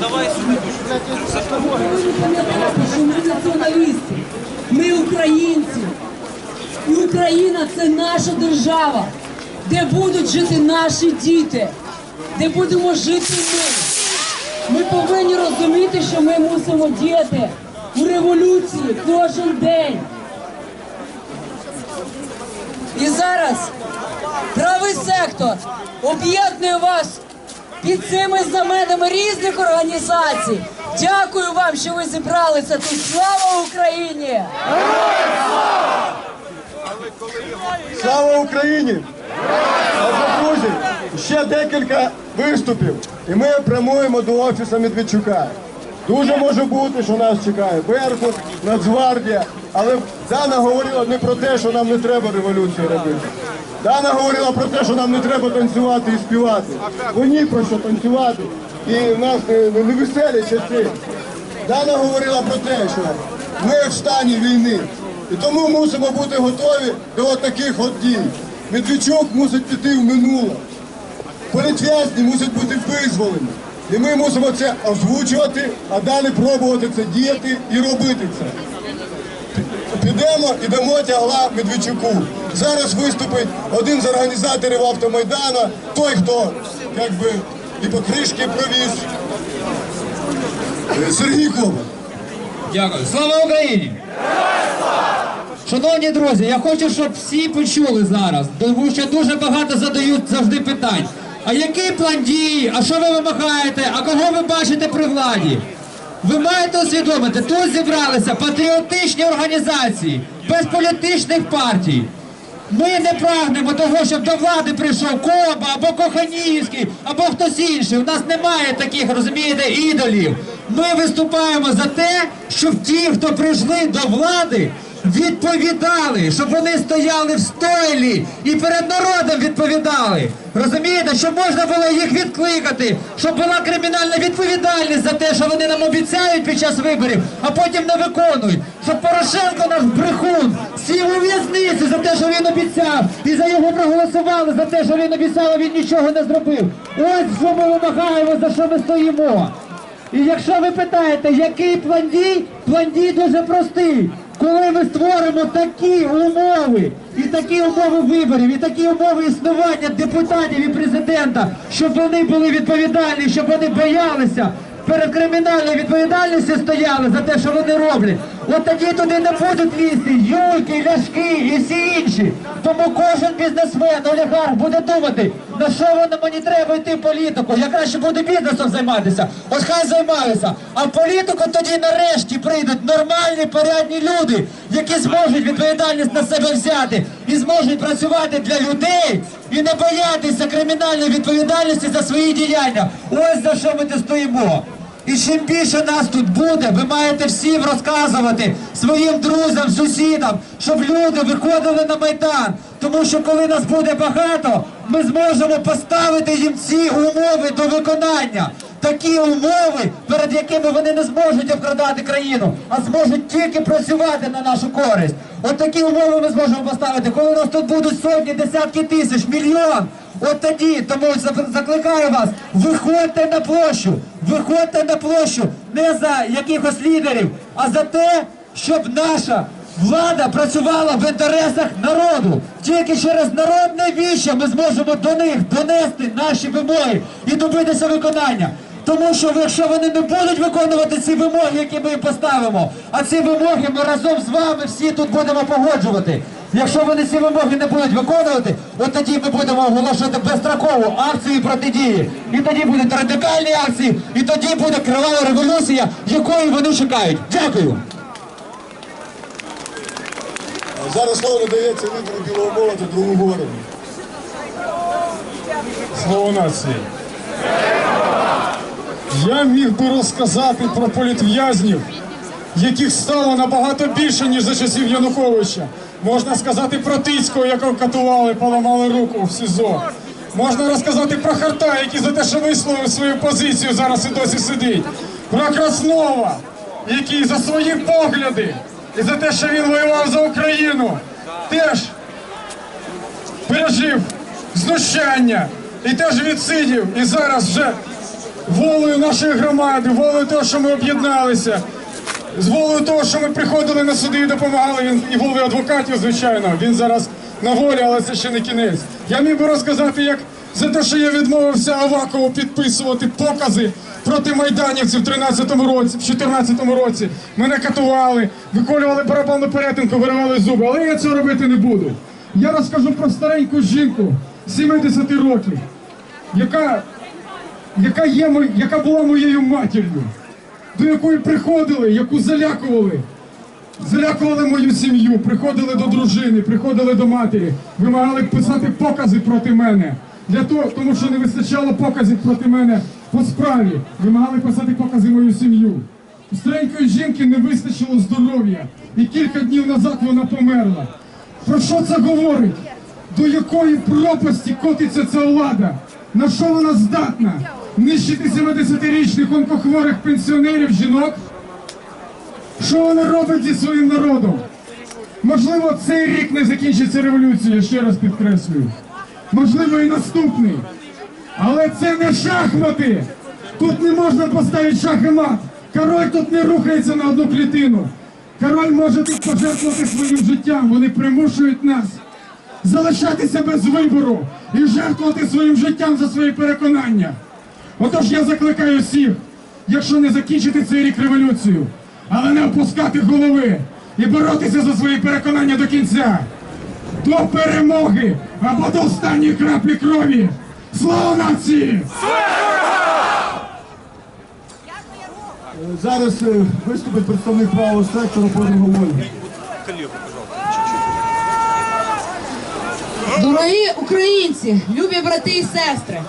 Давай сюди. ми націоналісти, ми українці. І Україна це наша держава, де будуть жити наші діти, де будемо жити ми. Ми повинні розуміти, що ми мусимо діяти у революції кожен день. І зараз правий сектор об'єднує вас під цими знаменами різних організацій. Дякую вам, що ви зібралися тут. Слава Україні! Слава Україні! Друзі, ще декілька виступів, і ми прямуємо до офісу Медведчука. Дуже може бути, що нас чекає Беркут, Нацгвардія, але Дана говорила не про те, що нам не треба революцію робити. Дана говорила про те, що нам не треба танцювати і співати. Бо ні про що танцювати. І в нас не, веселі часи. Дана говорила про те, що ми в стані війни. І тому мусимо бути готові до таких от дій. Медведчук мусить піти в минуле. Політв'язні мусять бути визволені. І ми мусимо це озвучувати, а далі пробувати це діяти і робити це. Підемо і дамо тягла Медведчуку. Зараз виступить один з організаторів автомайдана, той, хто як би, і покришки провіз. Е, Сергій Коба. Дякую. Слава Україні! Шановні друзі, я хочу, щоб всі почули зараз, тому що дуже багато задають завжди питань. А який план дії? А що ви вимагаєте? А кого ви бачите при владі? Ви маєте усвідомити, тут зібралися патріотичні організації, без політичних партій. Ми не прагнемо того, щоб до влади прийшов Коба або Коханівський, або хтось інший. У нас немає таких, розумієте, ідолів. Ми виступаємо за те, щоб ті, хто прийшли до влади, відповідали, щоб вони стояли в стойлі і перед народом відповідали. Розумієте, щоб можна було їх відкликати, щоб була кримінальна відповідальність за те, що вони нам обіцяють під час виборів, а потім не виконують. Щоб Порошенко наш брехун сів у в'язницю за те, що він обіцяв, і за його проголосували за те, що він обіцяв, а він нічого не зробив. Ось що ми вимагаємо, за що ми стоїмо. І якщо ви питаєте, який план дій, план дій дуже простий. Коли ми створимо такі умови, і такі умови виборів, і такі умови існування депутатів і президента, щоб вони були відповідальні, щоб вони боялися, перед кримінальною відповідальністю стояли за те, що вони роблять. От тоді туди не будуть лізти юльки, ляшки і всі інші. Тому кожен бізнесмен, олігарх буде думати, на що воно мені треба йти в політику. Я краще буду бізнесом займатися. От хай займаюся. А в політику тоді нарешті прийдуть нормальні, порядні люди, які зможуть відповідальність на себе взяти і зможуть працювати для людей і не боятися кримінальної відповідальності за свої діяння. Ось за що ми тут стоїмо. І чим більше нас тут буде, ви маєте всім розказувати своїм друзям, сусідам, щоб люди виходили на майдан. Тому що коли нас буде багато, ми зможемо поставити їм ці умови до виконання. Такі умови, перед якими вони не зможуть обкрадати країну, а зможуть тільки працювати на нашу користь. От такі умови ми зможемо поставити, коли нас тут будуть сотні, десятки тисяч, мільйон. От тоді, тому закликаю вас, виходьте на площу, виходьте на площу не за якихось лідерів, а за те, щоб наша влада працювала в інтересах народу. Тільки через народне віще ми зможемо до них донести наші вимоги і добитися виконання. Тому що якщо вони не будуть виконувати ці вимоги, які ми їм поставимо, а ці вимоги ми разом з вами всі тут будемо погоджувати. Якщо вони ці вимоги не будуть виконувати, от тоді ми будемо оголошувати безстрокову акцію протидії. І тоді будуть радикальні акції, і тоді буде кривава революція, якої вони чекають. Дякую. Зараз слово надається лідеру білого молота другому городу. Слово нації. Я міг би розказати про політв'язнів, яких стало набагато більше, ніж за часів Януковича. Можна сказати про Тицького, якого катували, поламали руку в СІЗО. Можна розказати про Харта, який за те, що висловив свою позицію, зараз і досі сидить. Про Краснова, який за свої погляди і за те, що він воював за Україну, теж пережив знущання і теж відсидів, і зараз вже волею нашої громади, волею того, що ми об'єдналися, з волею того, що ми приходили на суди і допомагали він і волею адвокатів, звичайно. Він зараз на волі, але це ще не кінець. Я міг би розказати, як за те, що я відмовився Авакову підписувати покази проти майданівців в 13-му році, в 14-му році. Мене катували, виколювали барабанну перетинку, виривали зуби. Але я цього робити не буду. Я розкажу про стареньку жінку 70 років, яка яка, є, яка була моєю матір'ю, до якої приходили, яку залякували. Залякували мою сім'ю, приходили до дружини, приходили до матері, вимагали писати покази проти мене. Для того, тому що не вистачало показів проти мене по справі. Вимагали писати покази мою сім'ю. У старенької жінки не вистачило здоров'я, і кілька днів назад вона померла. Про що це говорить? До якої пропасті котиться ця влада? На що вона здатна? Нищити 70-річних онкохворих пенсіонерів жінок? Що вона робить зі своїм народом? Можливо, цей рік не закінчиться революція, ще раз підкреслюю. Можливо, і наступний. Але це не шахмати. Тут не можна поставити шах і мат. Король тут не рухається на одну клітину. Король може тут пожертвувати своїм життям. Вони примушують нас залишатися без вибору і жертвувати своїм життям за свої переконання. Отож я закликаю всіх, якщо не закінчити цей рік революцію, але не опускати голови і боротися за свої переконання до кінця. До перемоги або до останньої краплі крові. Слава нації! Зараз е, виступить представник правого сектору подруга волі. Дорогі українці, любі брати і сестри,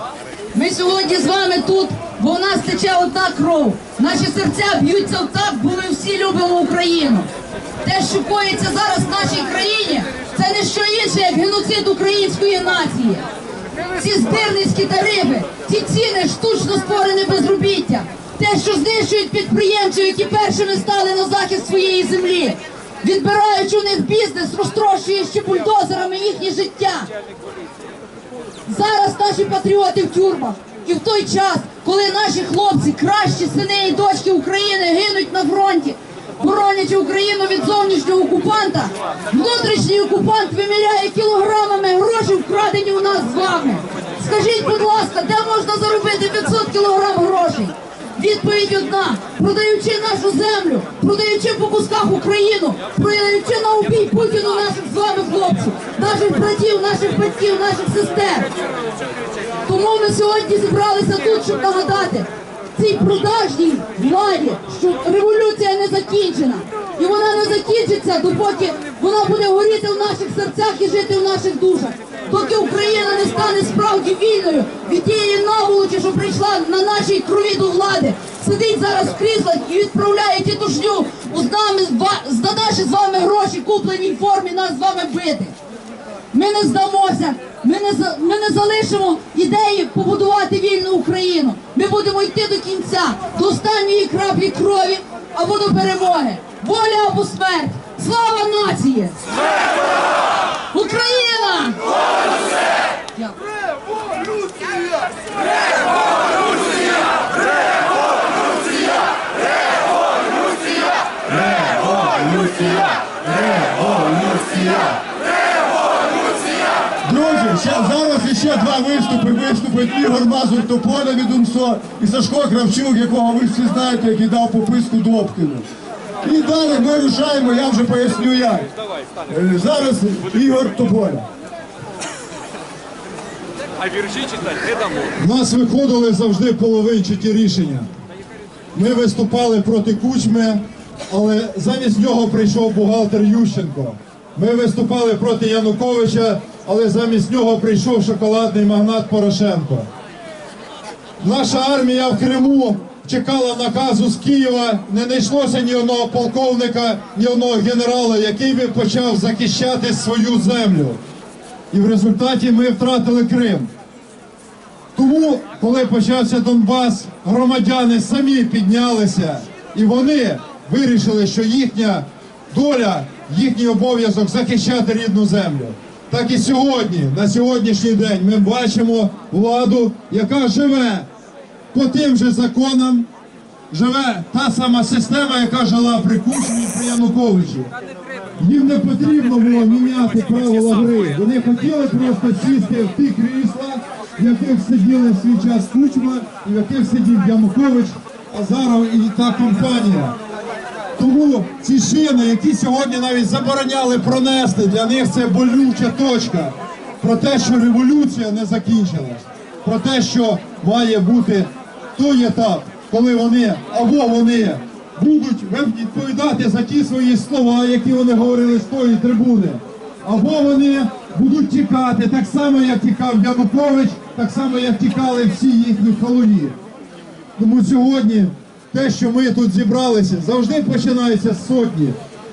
ми сьогодні з вами тут, бо у нас тече одна кров. Наші серця б'ються так, бо ми всі любимо Україну. Те, що коїться зараз в нашій країні, це не що інше, як геноцид української нації. Ці збирницькі тарифи, ці ціни штучно створене безробіття, те, що знищують підприємців, які першими стали на захист своєї землі, відбираючи у них бізнес, розтрощує ще бульдозерами їхнє життя. Зараз наші патріоти в тюрмах. І в той час, коли наші хлопці, кращі сини і дочки України гинуть на фронті, боронячи Україну від зовнішнього окупанта, внутрішній окупант виміряє кілограмами грошей, вкрадені у нас з вами. Скажіть, будь ласка, де можна заробити 500 кілограм грошей? Відповідь одна: продаючи нашу землю, продаючи по кусках Україну, продаючи на убій Путіну наших з вами хлопців, наших братів, наших батьків, наших сестер. Тому ми сьогодні зібралися тут, щоб нагадати цій продажній владі, що революція не закінчена. І вона не закінчиться, допоки вона буде горіти в наших серцях і жити в наших душах. Доки Україна не стане справді вільною від тієї наволочі, що прийшла на нашій крові до влади, сидить зараз в кріслах і відправляє тітушню з нами наші з вами гроші, куплені в формі нас з вами бити. Ми не здамося, ми не ми не залишимо ідеї побудувати вільну Україну. Ми будемо йти до кінця, до останньої краплі крові або до перемоги. Воля або смерть! Слава нації! Україна! Дякую. Друзі, ще зараз іще два виступи. Виступить Ігор Мазур Тополя від УМСО і Сашко Кравчук, якого ви всі знаєте, який дав пописку Добкіну. І далі ми рушаємо, я вже поясню як. Е, Зараз Ігор Тополя. А вірші читати не дамо. У нас виходили завжди половинчаті рішення. Ми виступали проти Кучми, але замість нього прийшов бухгалтер Ющенко. Ми виступали проти Януковича, але замість нього прийшов шоколадний магнат Порошенко. Наша армія в Криму чекала наказу з Києва, не знайшлося ні одного полковника, ні одного генерала, який би почав захищати свою землю. І в результаті ми втратили Крим. Тому, коли почався Донбас, громадяни самі піднялися і вони вирішили, що їхня доля, їхній обов'язок захищати рідну землю. Так і сьогодні, на сьогоднішній день, ми бачимо владу, яка живе по тим же законам живе та сама система, яка жила при Кучмі при Януковичі. Їм не потрібно було міняти правила гри. Вони хотіли просто сісти в ті крісла, в яких сиділи в свій час Кучма і в яких сидів Янукович, Азаров і та компанія. Тому ці шини, які сьогодні навіть забороняли пронести, для них це болюча точка. Про те, що революція не закінчилась, про те, що має бути той етап, коли вони або вони будуть відповідати за ті свої слова, які вони говорили з тої трибуни, або вони будуть тікати так само, як тікав Янукович, так само, як тікали всі їхні колої. Тому сьогодні те, що ми тут зібралися, завжди починається з сотні.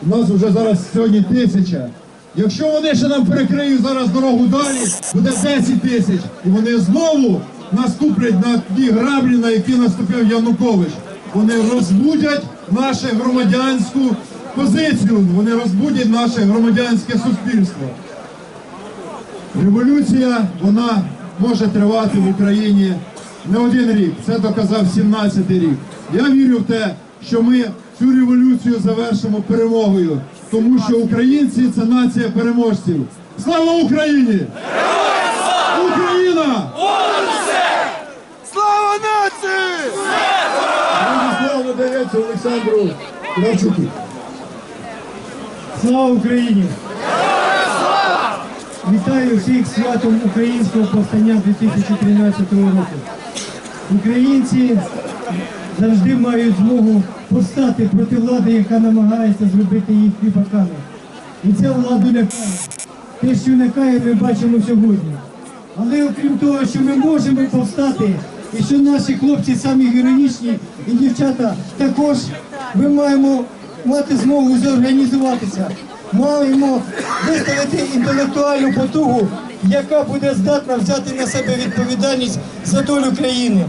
У нас вже зараз сьогодні тисяча. Якщо вони ще нам перекриють зараз дорогу далі, буде 10 тисяч. І вони знову наступлять на ті граблі, на які наступив Янукович. Вони розбудять нашу громадянську позицію, вони розбудять наше громадянське суспільство. Революція вона може тривати в Україні не один рік. Це доказав 17-й рік. Я вірю в те, що ми цю революцію завершимо перемогою, тому що українці це нація переможців. Слава Україні! Україна! Слава нації! Слово надається Олександру Кравчуку. Слава Україні! Вітаю всіх святом українського повстання 2013 року. Українці завжди мають змогу повстати проти влади, яка намагається зробити їх кріпаками. І ця владу лякає. Те, що лякає, ми бачимо сьогодні. Але окрім того, що ми можемо повстати, і що наші хлопці самі героїчні і дівчата також ми маємо мати змогу зорганізуватися. Маємо виставити інтелектуальну потугу, яка буде здатна взяти на себе відповідальність за долю країни.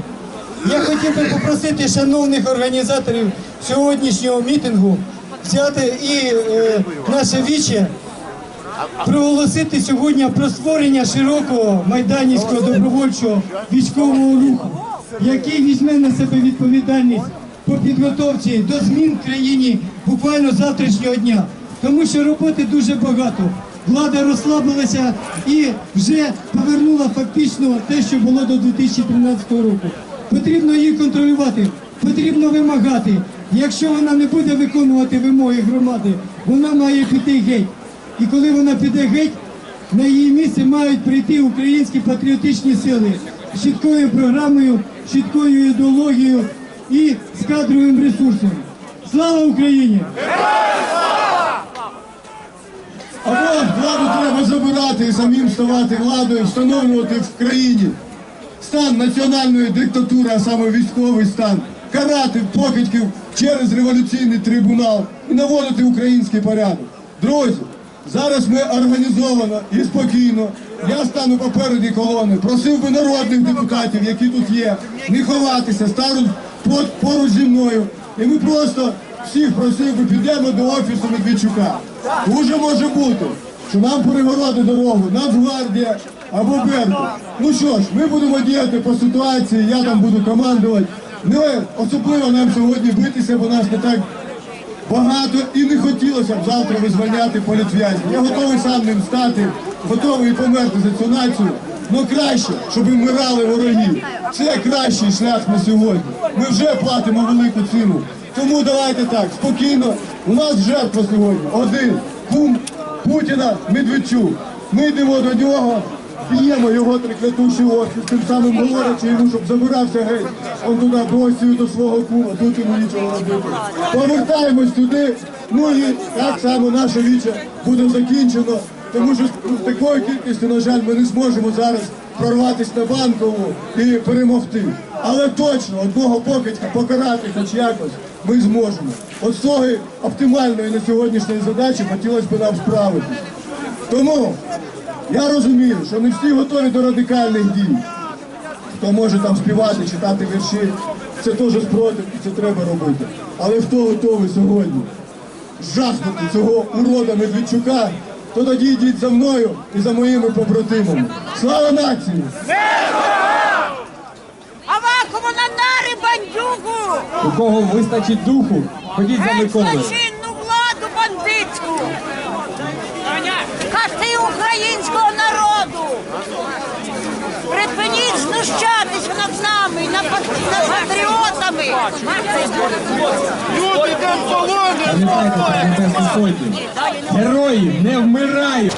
Я хотів би попросити шановних організаторів сьогоднішнього мітингу взяти і е, наше віче проголосити сьогодні про створення широкого майданівського добровольчого військового руху, який візьме на себе відповідальність по підготовці до змін в країні буквально завтрашнього дня. Тому що роботи дуже багато. Влада розслабилася і вже повернула фактично те, що було до 2013 року. Потрібно її контролювати, потрібно вимагати. Якщо вона не буде виконувати вимоги громади, вона має піти геть. І коли вона піде геть, на її місце мають прийти українські патріотичні сили з чіткою програмою, з чіткою ідеологією і з кадровим ресурсом. Слава Україні! Або владу треба забирати і самим ставати владою, встановлювати в країні стан національної диктатури, а саме військовий стан, карати покидьків через революційний трибунал і наводити український порядок. Друзі, зараз ми організовано і спокійно. Я стану попереді колони. Просив би народних депутатів, які тут є, не ховатися, стануть по- поруч зі мною. І ми просто всіх просив би підемо до офісу Медведчука. Дуже може бути, що нам перегородить дорогу, Нацгвардія або Беркут. Ну що ж, ми будемо діяти по ситуації, я там буду командувати. Не особливо нам сьогодні битися, бо нас не так багато і не хотілося б завтра визволяти політв'язнів. Я готовий сам ним стати, готовий померти за цю націю. Ну краще, щоб вмирали вороги. Це кращий шлях на сьогодні. Ми вже платимо велику ціну. Тому давайте так, спокійно. У нас жертва сьогодні. Один кум Путіна Медведчук. Ми йдемо до нього, б'ємо його триклятущий офіс, тим самим говорячи йому, щоб забирався геть. Он туди Росію до свого кума, тут йому нічого робити. Повертаємось туди, ну і так само наше віче буде закінчено, тому що з такою кількістю, на жаль, ми не зможемо зараз прорватися на банкову і перемогти. Але точно одного покидька покарати хоч якось ми зможемо. От з цієї оптимальної на сьогоднішньої задачі хотілося б нам справитись. Тому я розумію, що не всі готові до радикальних дій. Хто може там співати, читати вірші, це теж спротив і це треба робити. Але хто готовий сьогодні жахнути цього урода Медведчука, то тоді йдіть за мною і за моїми побратимами. Слава нації! Авакуму на бандюгу! У кого вистачить духу, ходіть за Миколою. Патріотами! люди там Сотню. Герої не вмирають.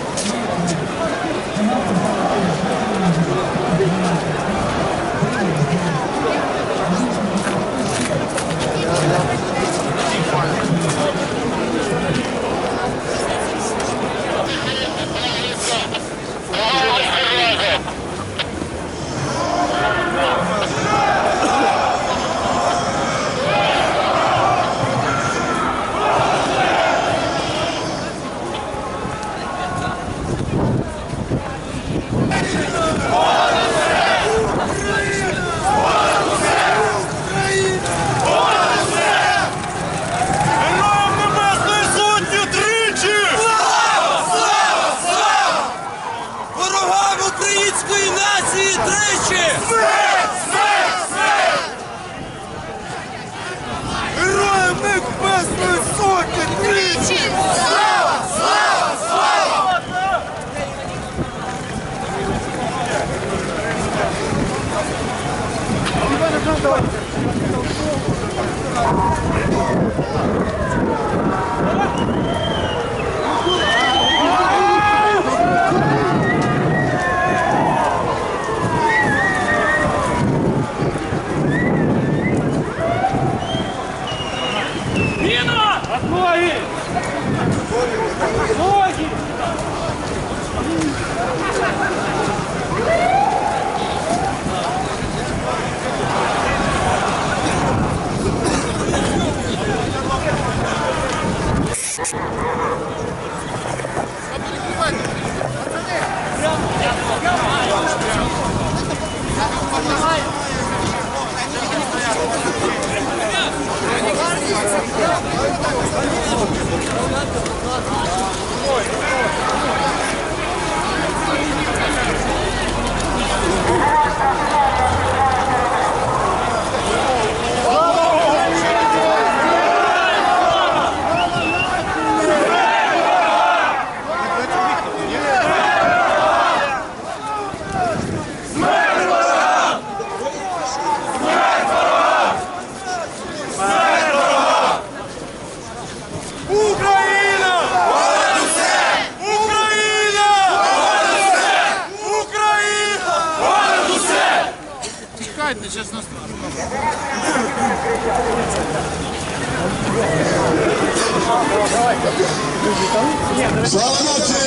Слава нації!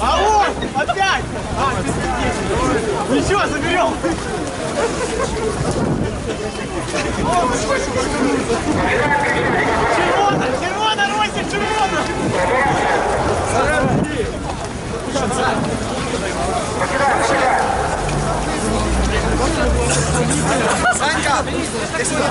Ау! Опять! Ничего, заберем! Червона! Червона, Рося, червона! Санька! Ты сюда!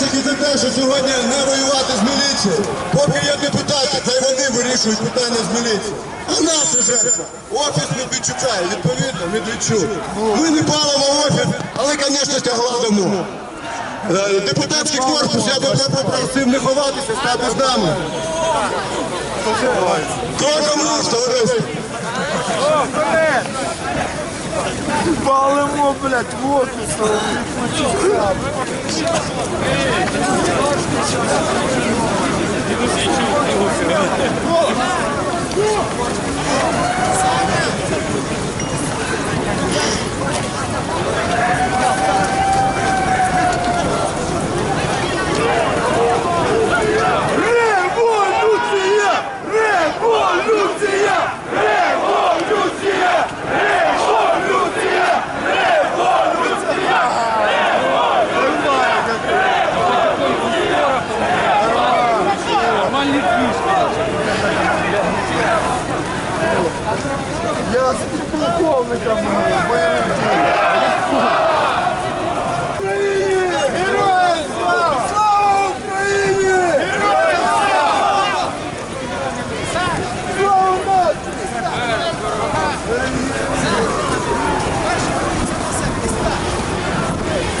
Таки за те, що сьогодні не воювати з міліцією. Поки є депутати, хай вони вирішують питання з міліцією. А наша жертва офіс Медведчука, і відповідно Медведчук. Ми не палимо офіс, але, звісно, тягла дому. Е, Депутатський корпус, я би попросив не ховатися, стати з нами. Руш, товариство. Палимо, блядь, в офіс. Революція! Революція! Революція! Революція! Я співполковником бойових дій. Україні! Героям слава! Слава Україні! Героям слава! Слава нації! Друзі, увага! На місці всі! Поки ми чекаємо з наших побратимів, бо народу справді багато.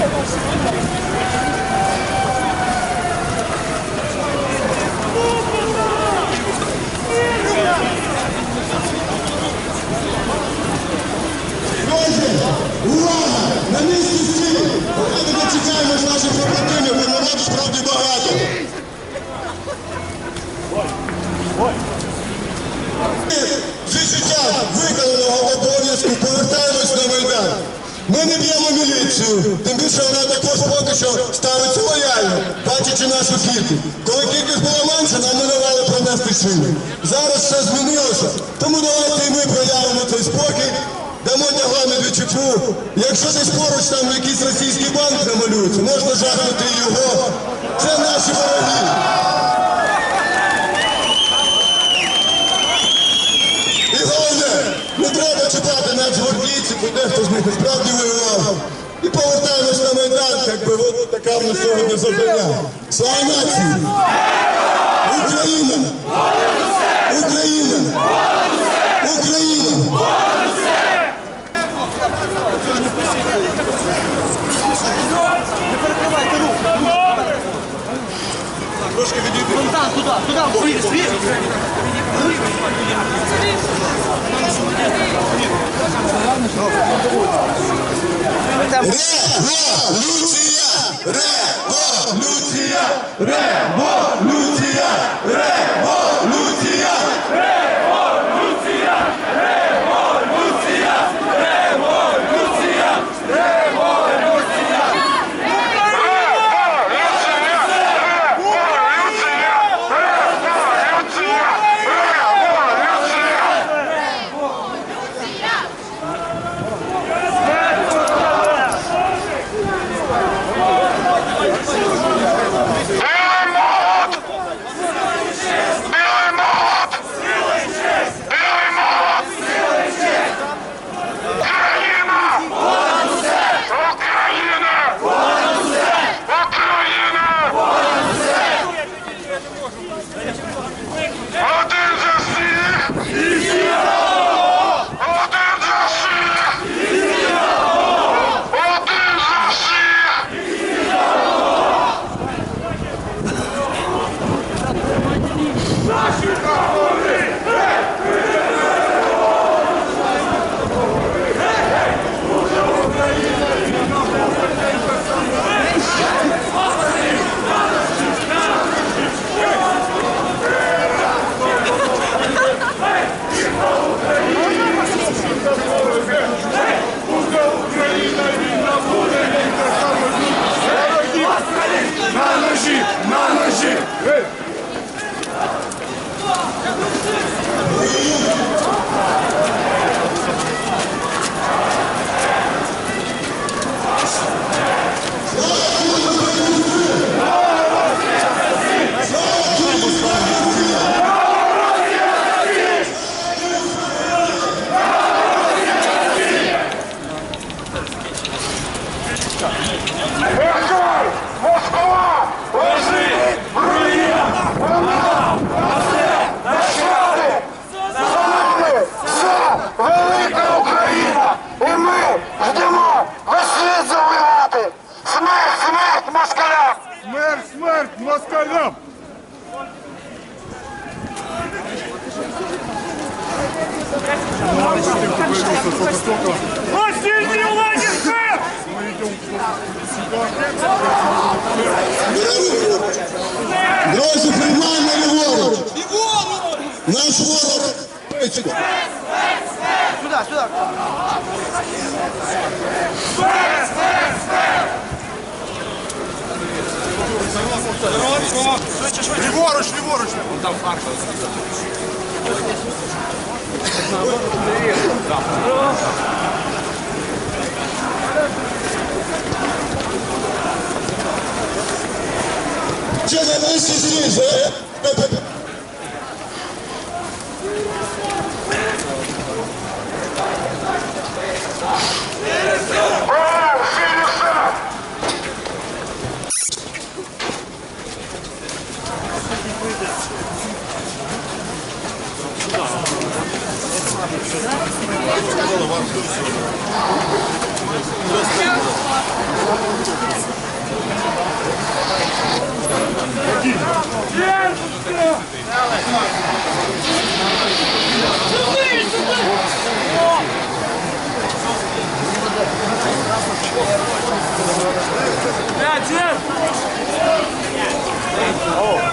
Зі життя виконаного обов'язку повертаємось на Майдан. Ми не б'ємо міліцію, тим більше вона також поки що ставиться лояльно, бачачи нашу кількість. Коли кількість була менша, нам не давали пронести шину. Зараз все змінилося, тому давайте і ми проявимо цей спокій, дамо тягла Медведчуку. Якщо десь поруч там якийсь російський банк намалюється, можна жахнути його. Це наші вороги. І головне, не треба чіпати нацгвардійців, бо дехто з них і справді воював. І повертаємось на Майдан, як в нас сьогодні завдання. Слава нації! Україна! Україна! Україна! Не перекривайте руку! Трошки відійди. Вон там, туди, туди, звідси. Революція! Революція! Революція! Революція! Наш ворог! Пицько. Ліворуч, ліворуч! Ще на місці стій, за- Yes! Oh.